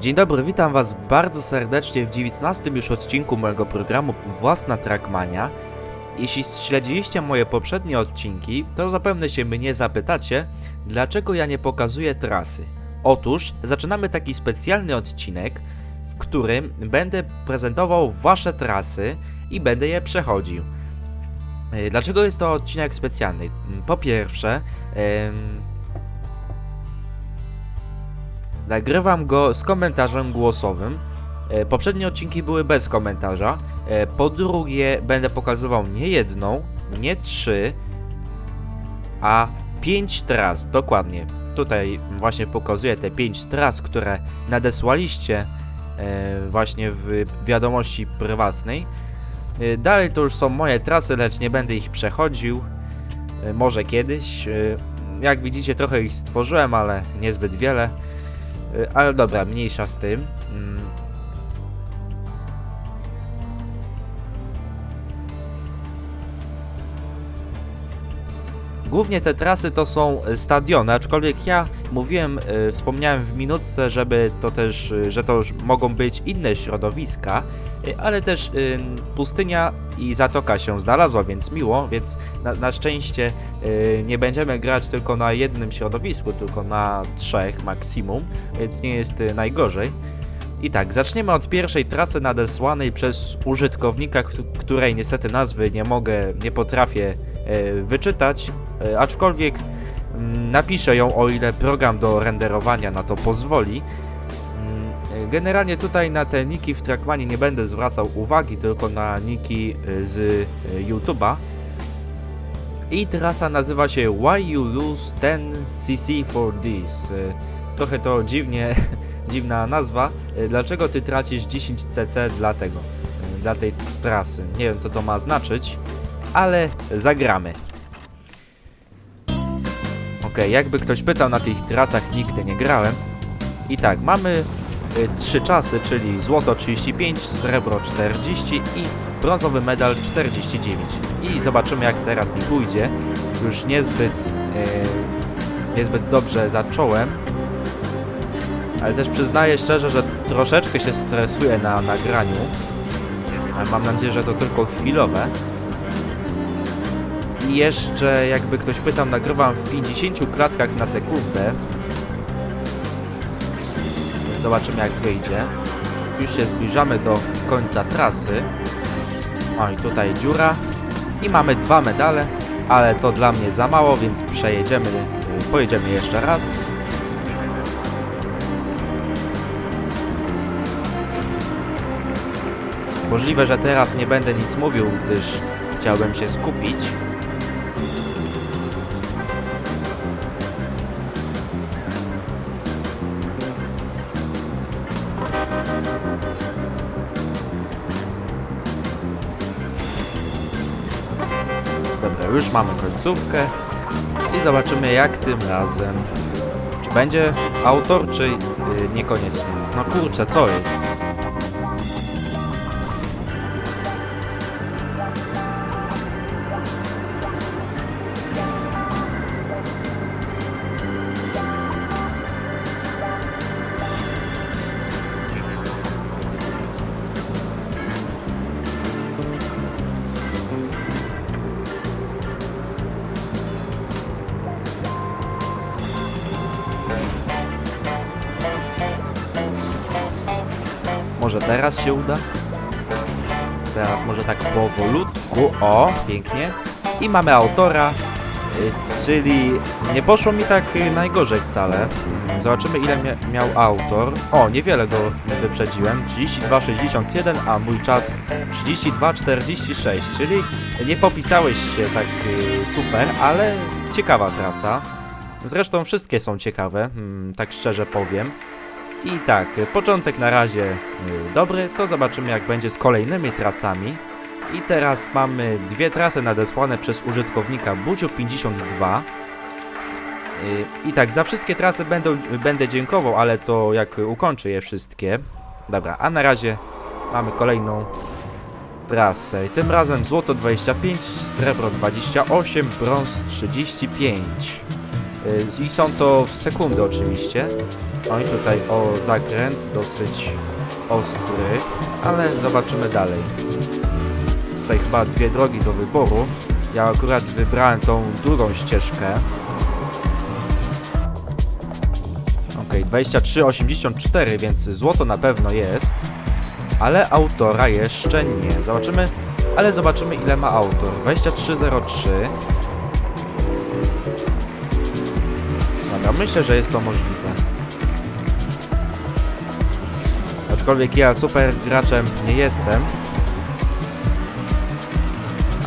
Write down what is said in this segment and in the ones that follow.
Dzień dobry, witam Was bardzo serdecznie w 19 już odcinku mojego programu Własna Trackmania. Jeśli śledziliście moje poprzednie odcinki, to zapewne się mnie zapytacie, dlaczego ja nie pokazuję trasy. Otóż zaczynamy taki specjalny odcinek, w którym będę prezentował Wasze trasy i będę je przechodził. E, Dlaczego jest to odcinek specjalny? Po pierwsze, em, Nagrywam go z komentarzem głosowym. E, Poprzednie odcinki były bez komentarza. E, Po drugie, będę pokazywał nie jedną, nie trzy, a pięć tras, dokładnie. Tutaj właśnie pokazuję te pięć tras, które nadesłaliście e, właśnie w wiadomości prywatnej. Dalej to już są moje trasy, lecz nie będę ich przechodził. Może kiedyś. Jak widzicie, trochę ich stworzyłem, ale niezbyt wiele. Y, Ale dobra, mniejsza z tym. Mm. Głównie te trasy to są y, stadiony, aczkolwiek ja mówiłem, y, wspomniałem w minutce, żeby to też, że to już mogą być inne środowiska, ale też y, pustynia i zatoka się znalazła, więc miło, więc na, na szczęście y, nie będziemy grać tylko na jednym środowisku, tylko na trzech maksimum, więc nie jest y, najgorzej. I tak, zaczniemy od pierwszej trasy nadesłanej przez użytkownika, któ- której niestety nazwy nie mogę, nie potrafię e, wyczytać, e, aczkolwiek mm, napiszę ją o ile program do renderowania na to pozwoli. Generalnie tutaj na te niki w Trackmanie nie będę zwracał uwagi, tylko na niki e, z e, YouTube'a. I trasa nazywa się Why You Lose 10cc for This. E, Trochę to dziwnie, dziwna nazwa. Dlaczego ty tracisz 10cc dla tego, dla tej trasy? Nie wiem co to ma znaczyć, ale zagramy. Okej, jakby ktoś pytał, na tych trasach nigdy nie grałem. I tak, mamy y, trzy czasy, czyli złoto 35, srebro 40 i brązowy medal 49. I zobaczymy jak teraz mi pójdzie. Już niezbyt, y, niezbyt dobrze zacząłem. Ale też przyznaję szczerze, że troszeczkę się stresuję na nagraniu. Ale mam nadzieję, że to tylko chwilowe. I jeszcze, jakby ktoś pytał, nagrywam w 50 klatkach na sekundę. Zobaczymy jak wyjdzie. Już się zbliżamy do końca trasy. O i tutaj dziura. I mamy dwa medale, ale to dla mnie za mało, więc przejedziemy, pojedziemy jeszcze raz. Możliwe, że teraz nie będę nic mówił, gdyż chciałbym się skupić. Już mamy końcówkę i zobaczymy jak tym razem. Czy będzie autor, czy yy, niekoniecznie? No kurczę, co jest? Może teraz się uda? Teraz może tak powolutku. O, pięknie. I mamy autora, y, czyli nie poszło mi tak y, najgorzej wcale. Zobaczymy ile mia miał autor. O, niewiele go wyprzedziłem. 32,61, a mój czas 32,46, czyli nie popisałeś się tak y, super, ale ciekawa trasa. Zresztą wszystkie są ciekawe, mm, tak szczerze powiem. I tak, początek na razie y, dobry, to zobaczymy jak będzie z kolejnymi trasami. I teraz mamy dwie trasy nadesłane przez użytkownika Bucio52. Y, I tak, za wszystkie trasy będą, będę dziękował, ale to jak ukończę je wszystkie. Dobra, a na razie mamy kolejną trasę. Tym razem złoto 25, srebro 28, brąz 35. Y, I są to w sekundy oczywiście. I tutaj o zakręt dosyć ostry, ale zobaczymy dalej. Tutaj chyba dwie drogi do wyboru. Ja akurat wybrałem tą drugą ścieżkę. Ok, 23,84, więc złoto na pewno jest. Ale autora jeszcze nie. Zobaczymy, ale zobaczymy ile ma autor. 23,03. Dobra, myślę, że jest to możliwe. Aczkolwiek ja super graczem nie jestem.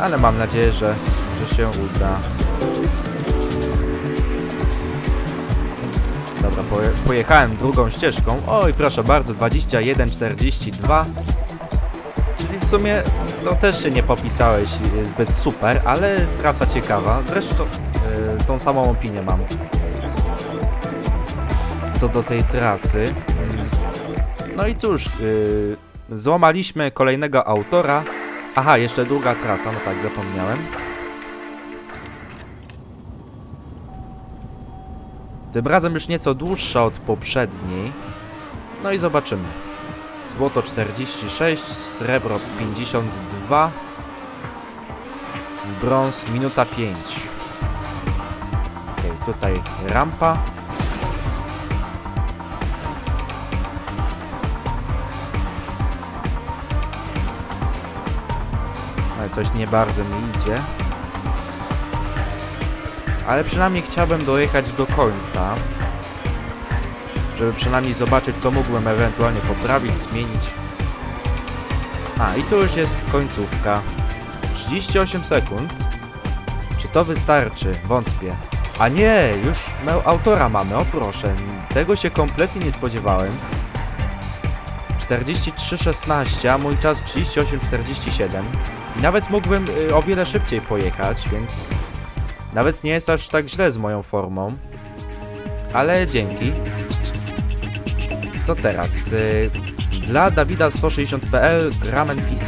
Ale mam nadzieję, że, że się uda. Dobra, poje, pojechałem drugą ścieżką. Oj, proszę bardzo, 21,42. Czyli w sumie no też się nie popisałeś y, zbyt super, ale trasa ciekawa. Zresztą y, tą samą opinię mam. Co do tej trasy. No i cóż, y, złamaliśmy kolejnego autora. Aha, jeszcze druga trasa, no tak, zapomniałem. Tym razem już nieco dłuższa od poprzedniej. No i zobaczymy. Złoto 46, srebro 52, brąz minuta 5. Okej, tutaj rampa. Ale coś nie bardzo mi idzie. Ale przynajmniej chciałbym dojechać do końca. Żeby przynajmniej zobaczyć, co mógłbym ewentualnie poprawić, zmienić. A, i tu już jest końcówka. 38 sekund. Czy to wystarczy? Wątpię. A nie, już autora mamy, o proszę. Tego się kompletnie nie spodziewałem. 43.16, a mój czas 38.47. I nawet mógłbym y, o wiele szybciej pojechać, więc nawet nie jest aż tak źle z moją formą. Ale dzięki. Co teraz? Y, Dla Dawida 160.pl Gramen PC.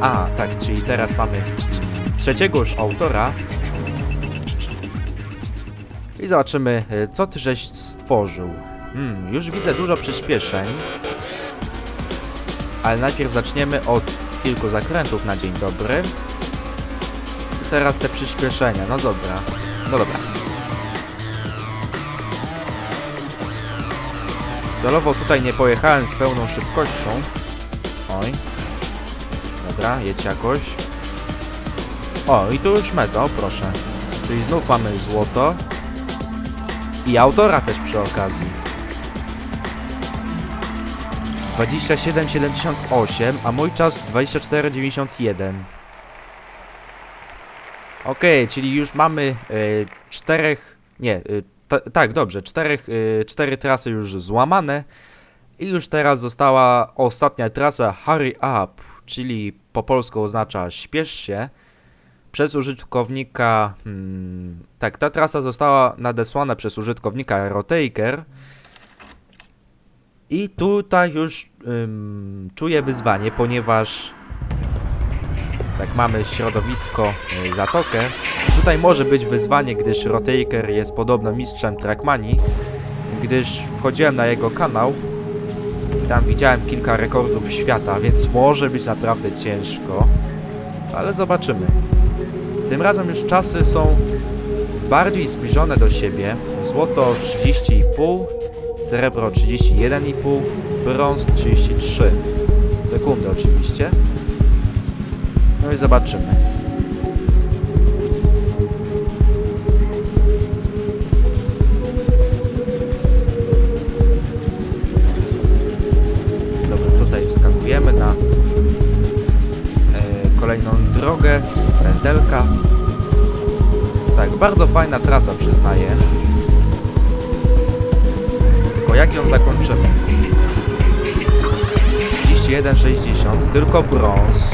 A, tak, czyli teraz mamy trzeciego już autora. I zobaczymy, y, co ty żeś stworzył. Hmm, już widzę dużo przyspieszeń. Ale najpierw zaczniemy od kilku zakrętów na dzień dobry. Teraz te przyspieszenia, no dobra. No dobra. Celowo tutaj nie pojechałem z pełną szybkością. Oj. Dobra, jedź jakoś. O, i tu już meta, o proszę. Czyli znów mamy złoto. I autora też przy okazji. 27,78, a mój czas 24,91. Okej, czyli już mamy e, czterech, nie, e, ta- tak, dobrze, czterech, e, cztery trasy już złamane i już teraz została ostatnia trasa Hurry Up, czyli po polsku oznacza śpiesz się. Przez użytkownika, hmm, tak, ta trasa została nadesłana przez użytkownika Rotaker. I tutaj już ym, czuję wyzwanie, ponieważ tak mamy środowisko y, zatokę. Tutaj może być wyzwanie, gdyż Rotaker jest podobno mistrzem Trackmanii, gdyż wchodziłem na jego kanał i tam widziałem kilka rekordów świata, więc może być naprawdę ciężko, ale zobaczymy. Tym razem już czasy są bardziej zbliżone do siebie. Złoto 30,5, srebro 31,5, brąz 33 sekundy oczywiście. No i zobaczymy. Dobra, tutaj wskakujemy na e, kolejną drogę, pędelka. Tak, bardzo fajna trasa przyznaję. Jak ją zakończymy? 31,60, tylko brąz.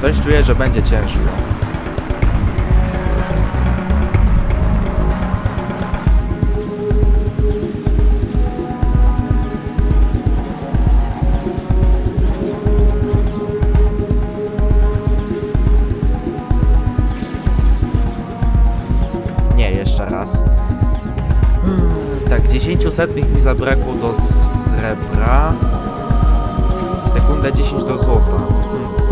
Coś czuję, że będzie ciężko. Setnych mi zabrakło do srebra. Sekundę 10 do złota. Hmm.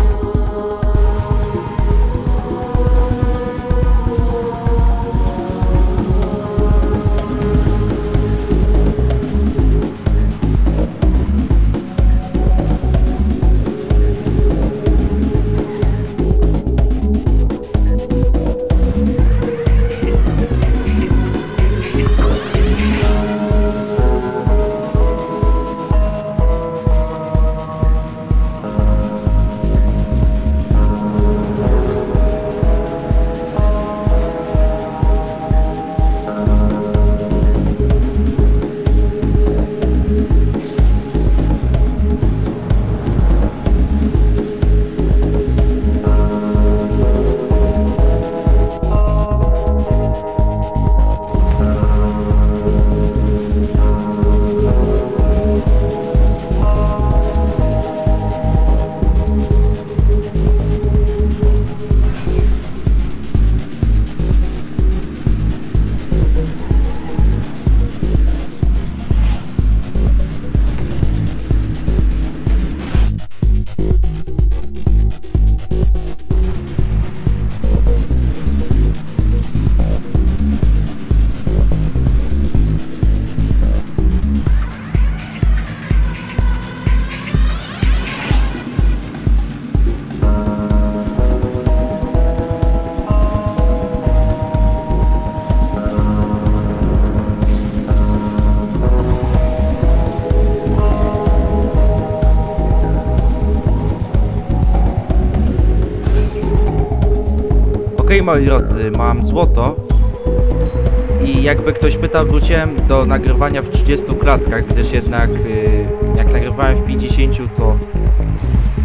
Okej moi drodzy, mam złoto i jakby ktoś pytał, wróciłem do nagrywania w 30 klatkach, gdyż jednak y, jak nagrywałem w 50 to,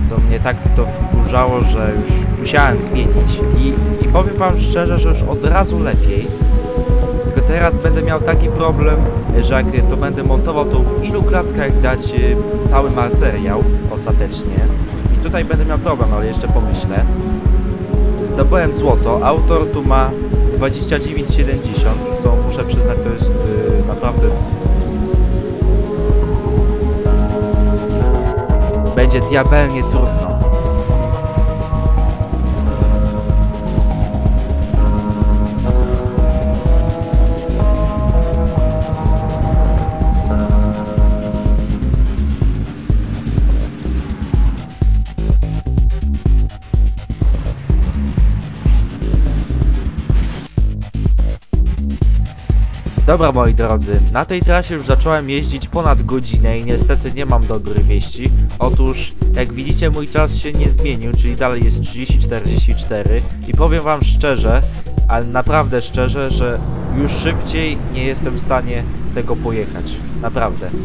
to mnie tak to wkurzało, że już musiałem zmienić i, i powiem wam szczerze, że już od razu lepiej. Tylko teraz będę miał taki problem, że jak to będę montował, to w ilu klatkach dać y, cały materiał ostatecznie. I tutaj będę miał problem, ale jeszcze pomyślę. Zdobyłem złoto. Autor tu ma 29,70, co muszę przyznać to jest yy, naprawdę... Będzie diabelnie trudno. Dobra moi drodzy, na tej trasie już zacząłem jeździć ponad godzinę i niestety nie mam dobrych wieści. Otóż, jak widzicie mój czas się nie zmienił, czyli dalej jest 30-44 i powiem wam szczerze, ale naprawdę szczerze, że już szybciej nie jestem w stanie tego pojechać. Naprawdę. Mm,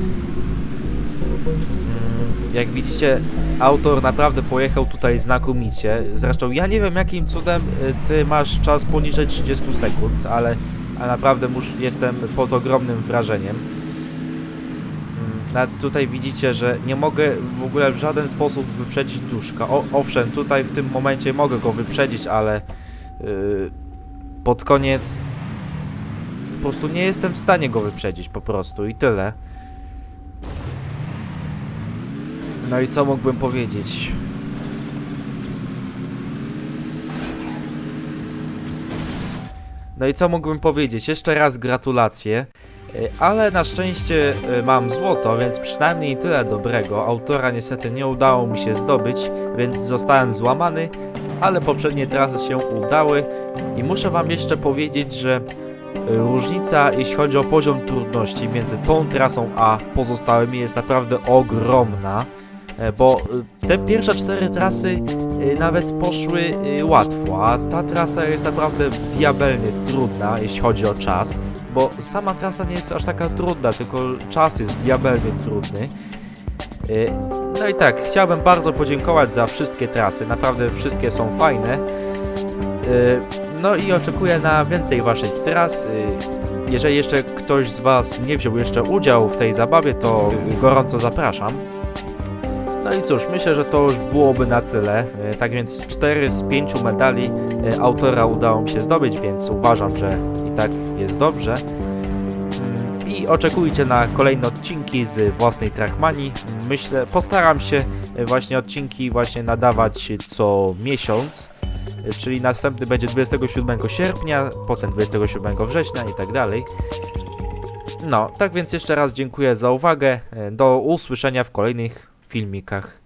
Jak widzicie, autor naprawdę pojechał tutaj znakomicie. Zresztą ja nie wiem jakim cudem y, ty masz czas poniżej 30 sekund, ale, ale naprawdę mus, jestem pod ogromnym wrażeniem. Mm, Nawet tutaj widzicie, że nie mogę w ogóle w żaden sposób wyprzedzić duszka. O, owszem, tutaj w tym momencie mogę go wyprzedzić, ale yy, pod koniec po prostu nie jestem w stanie go wyprzedzić po prostu i tyle. No i co mógłbym powiedzieć? No i co mógłbym powiedzieć? Jeszcze raz gratulacje. Y, Ale na szczęście y, mam złoto, więc przynajmniej tyle dobrego. Autora niestety nie udało mi się zdobyć, więc zostałem złamany, ale poprzednie trasy się udały. I muszę wam jeszcze powiedzieć, że y, różnica, jeśli chodzi o poziom trudności między tą trasą a pozostałymi jest naprawdę ogromna. E, Bo te pierwsze cztery trasy nawet poszły y, łatwo, a ta trasa jest naprawdę diabelnie trudna, jeśli chodzi o czas, bo sama trasa nie jest aż taka trudna, tylko czas jest diabelnie trudny. Y, No i tak, chciałbym bardzo podziękować za wszystkie trasy, naprawdę wszystkie są fajne. Y, No i oczekuję na więcej waszych tras. Y, Jeżeli jeszcze ktoś z was nie wziął jeszcze udziału w tej zabawie, to gorąco zapraszam. No i cóż, myślę, że to już byłoby na tyle. E, Tak więc 4 z 5 medali e, autora udało mi się zdobyć, więc uważam, że i tak jest dobrze. Mm, I oczekujcie na kolejne odcinki z własnej Trackmanii. Myślę, postaram się e, właśnie odcinki właśnie nadawać co miesiąc. Czyli następny będzie 27 sierpnia, potem 27 września i tak dalej. No, tak więc jeszcze raz dziękuję za uwagę. Do usłyszenia w kolejnych фильмиках.